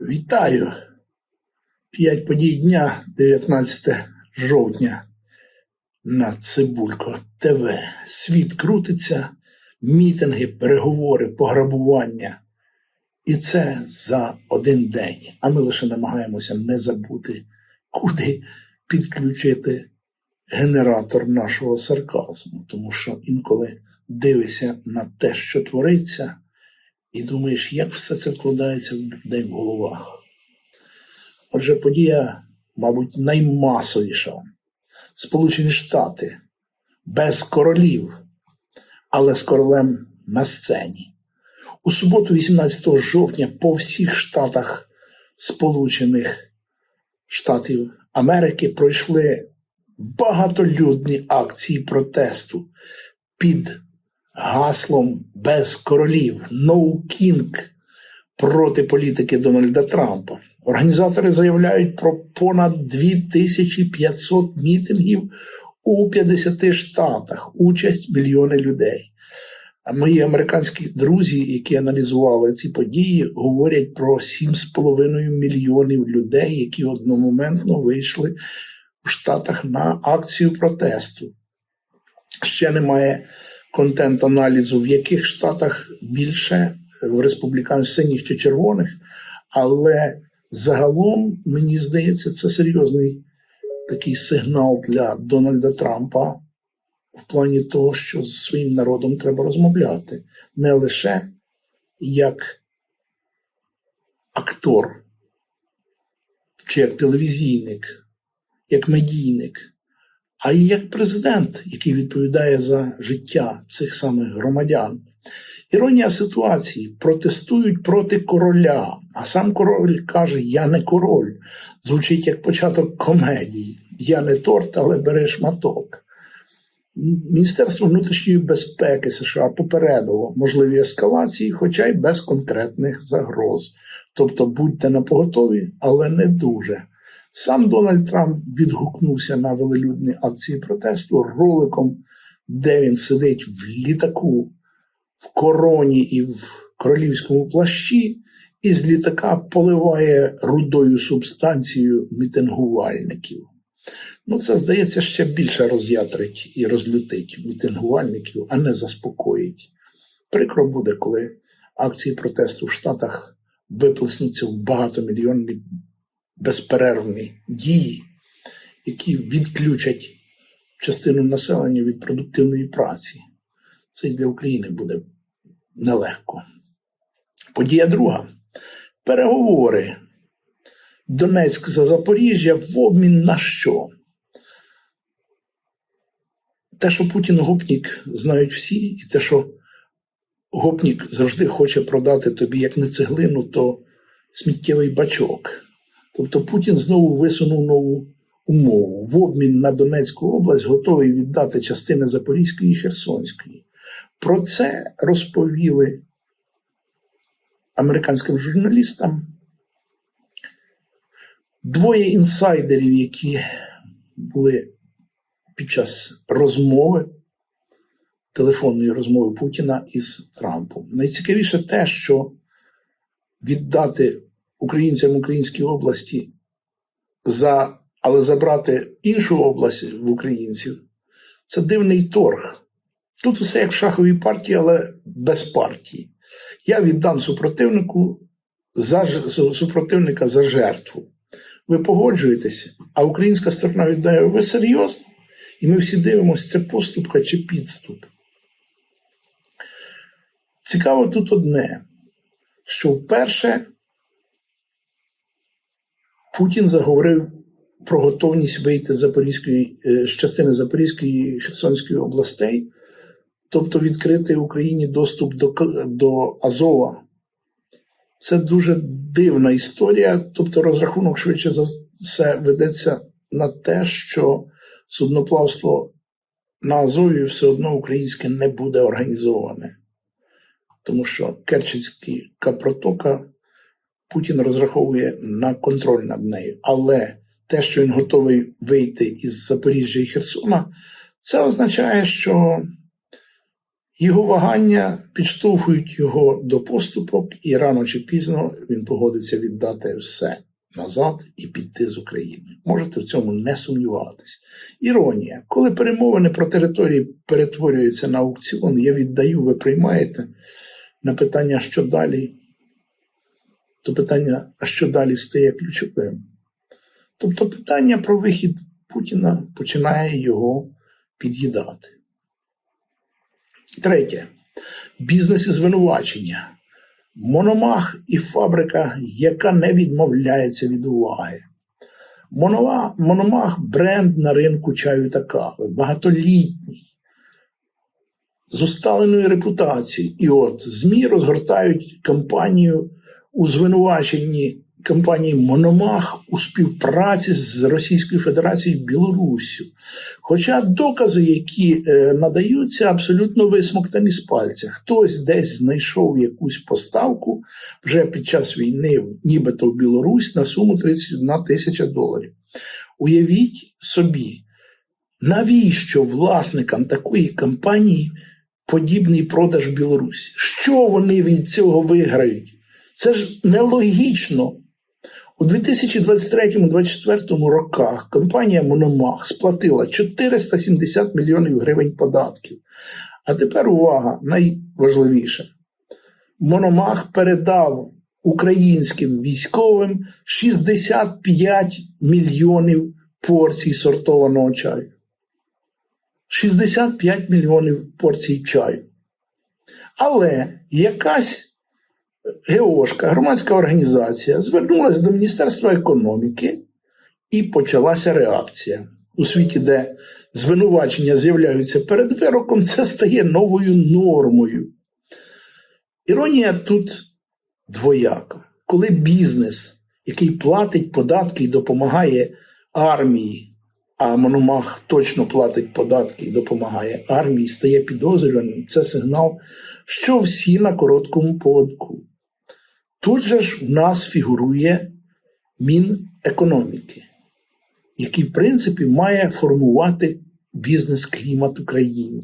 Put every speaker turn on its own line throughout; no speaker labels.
Вітаю! П'ять подій дня, 19 жовтня на Цибулько ТВ. Світ крутиться, мітинги, переговори, пограбування. І це за один день. А ми лише намагаємося не забути, куди підключити генератор нашого сарказму. Тому що інколи дивишся на те, що твориться, і думаєш, як все це вкладається в людей в головах. Отже, подія, мабуть, наймасовіша. Сполучені Штати без королів, але з королем на сцені. У суботу, 18 жовтня, по всіх штатах Сполучених Штатів Америки пройшли багатолюдні акції протесту під гаслом без королів «No King» проти політики Дональда Трампа. Організатори заявляють про понад 2500 мітингів у 50 штатах, участь мільйони людей. Мої американські друзі, які аналізували ці події, говорять про 7,5 мільйонів людей, які одномоментно вийшли у Штатах на акцію протесту. Ще немає контент-аналізу, в яких штатах більше в республіканських синіх чи червоних, але загалом, мені здається, це серйозний такий сигнал для Дональда Трампа в плані того, що з своїм народом треба розмовляти не лише як актор чи як телевізійник, як медійник, а й як президент, який відповідає за життя цих самих громадян. Іронія ситуації протестують проти короля, а сам король каже: Я не король. Звучить як початок комедії. Я не торт, але бери шматок. Міністерство внутрішньої безпеки США попередило можливі ескалації, хоча й без конкретних загроз. Тобто будьте напоготові, але не дуже. Сам Дональд Трамп відгукнувся на велелюдні акції протесту роликом, де він сидить в літаку, в короні і в королівському плащі, і з літака поливає рудою субстанцією мітингувальників. Ну, це, здається, ще більше роз'ятрить і розлютить мітингувальників, а не заспокоїть. Прикро буде, коли акції протесту в Штатах виплеснуться в багатомільйонні безперервні дії, які відключать частину населення від продуктивної праці. Це й для України буде нелегко. Подія друга. Переговори. Донецьк за Запоріжжя в обмін на що? Те, що Путін гопнік, знають всі, і те, що гопнік завжди хоче продати тобі як не цеглину, то сміттєвий бачок. Тобто Путін знову висунув нову умову. В обмін на Донецьку область готовий віддати частини Запорізької і Херсонської. Про це розповіли американським журналістам двоє інсайдерів, які були під час розмови, телефонної розмови Путіна із Трампом. Найцікавіше те, що віддати українцям українській області, за, але забрати іншу область в українців це дивний торг. Тут все як в шаховій партії, але без партії. Я віддам супротивнику за супротивника за жертву. Ви погоджуєтеся, а українська сторона віддає, ви серйозно? І ми всі дивимося, це поступка чи підступ. Цікаво тут одне, що вперше Путін заговорив про готовність вийти з Запорізької, е, з частини Запорізької і Херсонської областей, тобто відкрити Україні доступ до, до Азова. Це дуже дивна історія, тобто розрахунок швидше за все ведеться на те, що судноплавство на Азові все одно українське не буде організоване, тому що Керченська протока Путін розраховує на контроль над нею. Але те, що він готовий вийти із Запоріжжя і Херсона, це означає, що його вагання підштовхують його до поступок, і рано чи пізно він погодиться віддати все назад і піти з України. Можете в цьому не сумніватися. Іронія, коли перемовини про території перетворюються на аукціон, я віддаю, ви приймаєте на питання, що далі, то питання, а що далі стає ключовим. Тобто питання про вихід Путіна починає його під'їдати. Третє. Бізнес і звинувачення. Мономах і фабрика, яка не відмовляється від уваги. Мономах бренд на ринку чаю та кави, багатолітній, з усталеною репутацією. І от ЗМІ розгортають кампанію у звинуваченні компанії Мономах у співпраці з Російською Федерацією і Білоруссю. Хоча докази, які е, надаються, абсолютно висмоктані з пальця. Хтось десь знайшов якусь поставку вже під час війни, нібито в Білорусь, на суму 31 тисяча доларів. Уявіть собі, навіщо власникам такої компанії подібний продаж в Білорусі? Що вони від цього виграють? Це ж нелогічно. У 2023-2024 роках компанія Мономах сплатила 470 мільйонів гривень податків. А тепер увага, найважливіше. Мономах передав українським військовим 65 мільйонів порцій сортованого чаю. 65 мільйонів порцій чаю. Але якась ГОшка, громадська організація, звернулася до Міністерства економіки і почалася реакція. У світі, де звинувачення з'являються перед вироком, це стає новою нормою. Іронія тут двояка. Коли бізнес, який платить податки і допомагає армії, а Мономах точно платить податки і допомагає армії, стає підозрюваним, це сигнал, що всі на короткому поводку. Тут же ж в нас фігурує Мінекономіки, який, в принципі, має формувати бізнес-клімат Україні.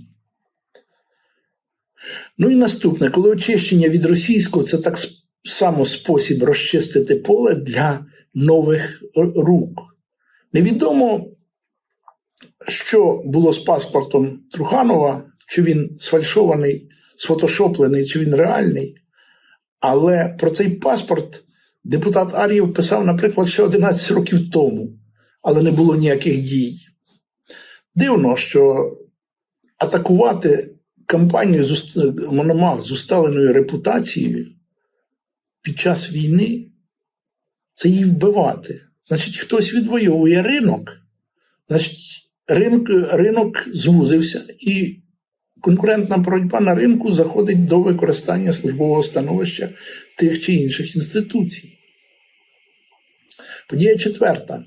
Ну і наступне, коли очищення від російського це так само спосіб розчистити поле для нових рук. Невідомо, що було з паспортом Труханова, чи він сфальшований, сфотошоплений, чи він реальний. Але про цей паспорт депутат Ар'єв писав, наприклад, ще 11 років тому, але не було ніяких дій. Дивно, що атакувати кампанію з Мономах з усталеною репутацією під час війни це її вбивати. Значить, хтось відвоює ринок, значить, ринок, ринок звузився і конкурентна боротьба на ринку заходить до використання службового становища тих чи інших інституцій. Подія четверта.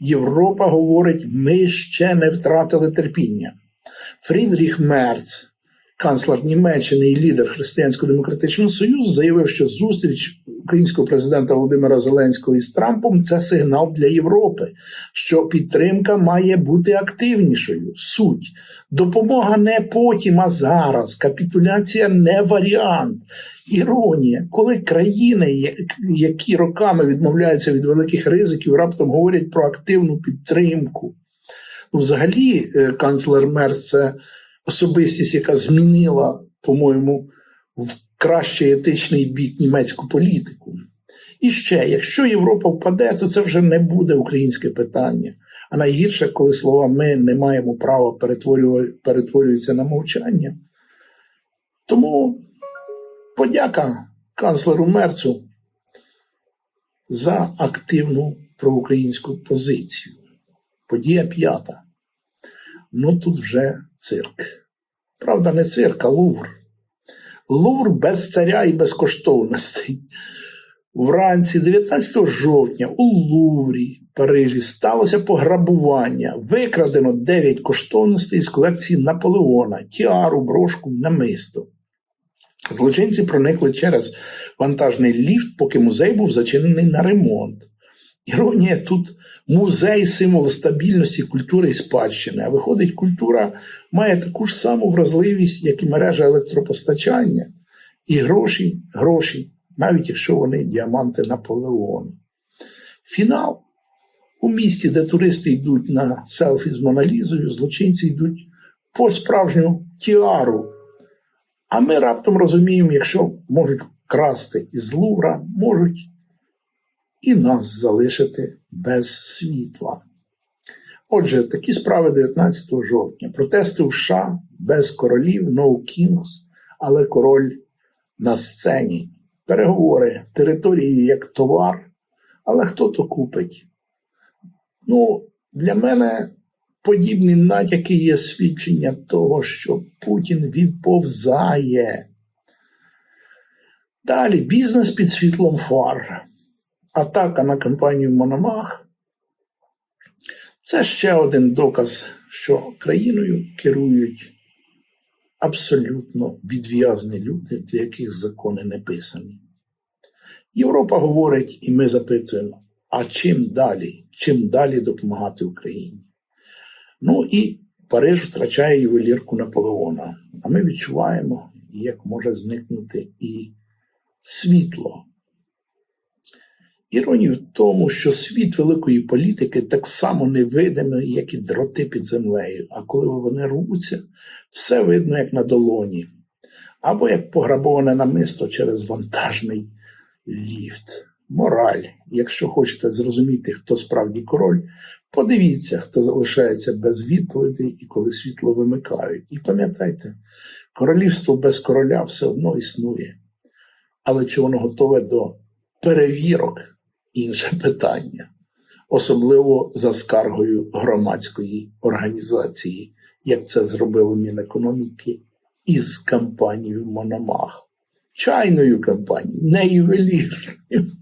Європа говорить, ми ще не втратили терпіння. Фрідріх Мерц, канцлер Німеччини і лідер Християнсько-демократичного Союзу, заявив, що зустріч українського президента Володимира Зеленського із Трампом це сигнал для Європи, що підтримка має бути активнішою. Суть допомога не потім, а зараз. Капітуляція не варіант. Іронія, коли країни, які роками відмовляються від великих ризиків, раптом говорять про активну підтримку. Ну, взагалі, е, канцлер Мерс це особистість, яка змінила, по-моєму, в кращий етичний бік німецьку політику. І ще, якщо Європа впаде, то це вже не буде українське питання. А найгірше, коли слова ми не маємо права перетворюються на мовчання. Тому подяка канцлеру Мерцу за активну проукраїнську позицію. Подія п'ята. Ну тут вже цирк. Правда, не цирк, а Лувр. Лувр без царя і без коштовностей. Вранці 19 жовтня у Луврі в Парижі сталося пограбування. Викрадено 9 коштовностей з колекції Наполеона, тіару, брошку і намисто. Злочинці проникли через вантажний ліфт, поки музей був зачинений на ремонт. Іронія тут музей, символ стабільності культури і спадщини. А виходить, культура має таку ж саму вразливість, як і мережа електропостачання, і гроші, гроші, навіть якщо вони діаманти Наполеону. Фінал у місті, де туристи йдуть на селфі з Моналізою, злочинці йдуть по справжню тіару. А ми раптом розуміємо, якщо можуть красти із Лувра, можуть і нас залишити без світла. Отже, такі справи 19 жовтня. Протести в США без королів, no kings, але король на сцені. Переговори території як товар, але хто то купить? Ну, для мене подібні натяки є свідчення того, що Путін відповзає. Далі бізнес під світлом фар. Атака на компанію Мономах. Це ще один доказ, що країною керують абсолютно відв'язні люди, для яких закони не писані. Європа говорить, і ми запитуємо, а чим далі? Чим далі допомагати Україні? Ну і Париж втрачає ювелірку Наполеона. А ми відчуваємо, як може зникнути і світло. Іронія в тому, що світ великої політики так само невидимий, як і дроти під землею. А коли вони рвуться, все видно, як на долоні, або як пограбоване намисто через вантажний ліфт. Мораль. Якщо хочете зрозуміти, хто справді король, подивіться, хто залишається без відповідей і коли світло вимикають. І пам'ятайте, королівство без короля все одно існує. Але чи воно готове до перевірок інше питання, особливо за скаргою громадської організації, як це зробило Мінекономіки із кампанією Мономах, чайною кампанією, не ювелірною.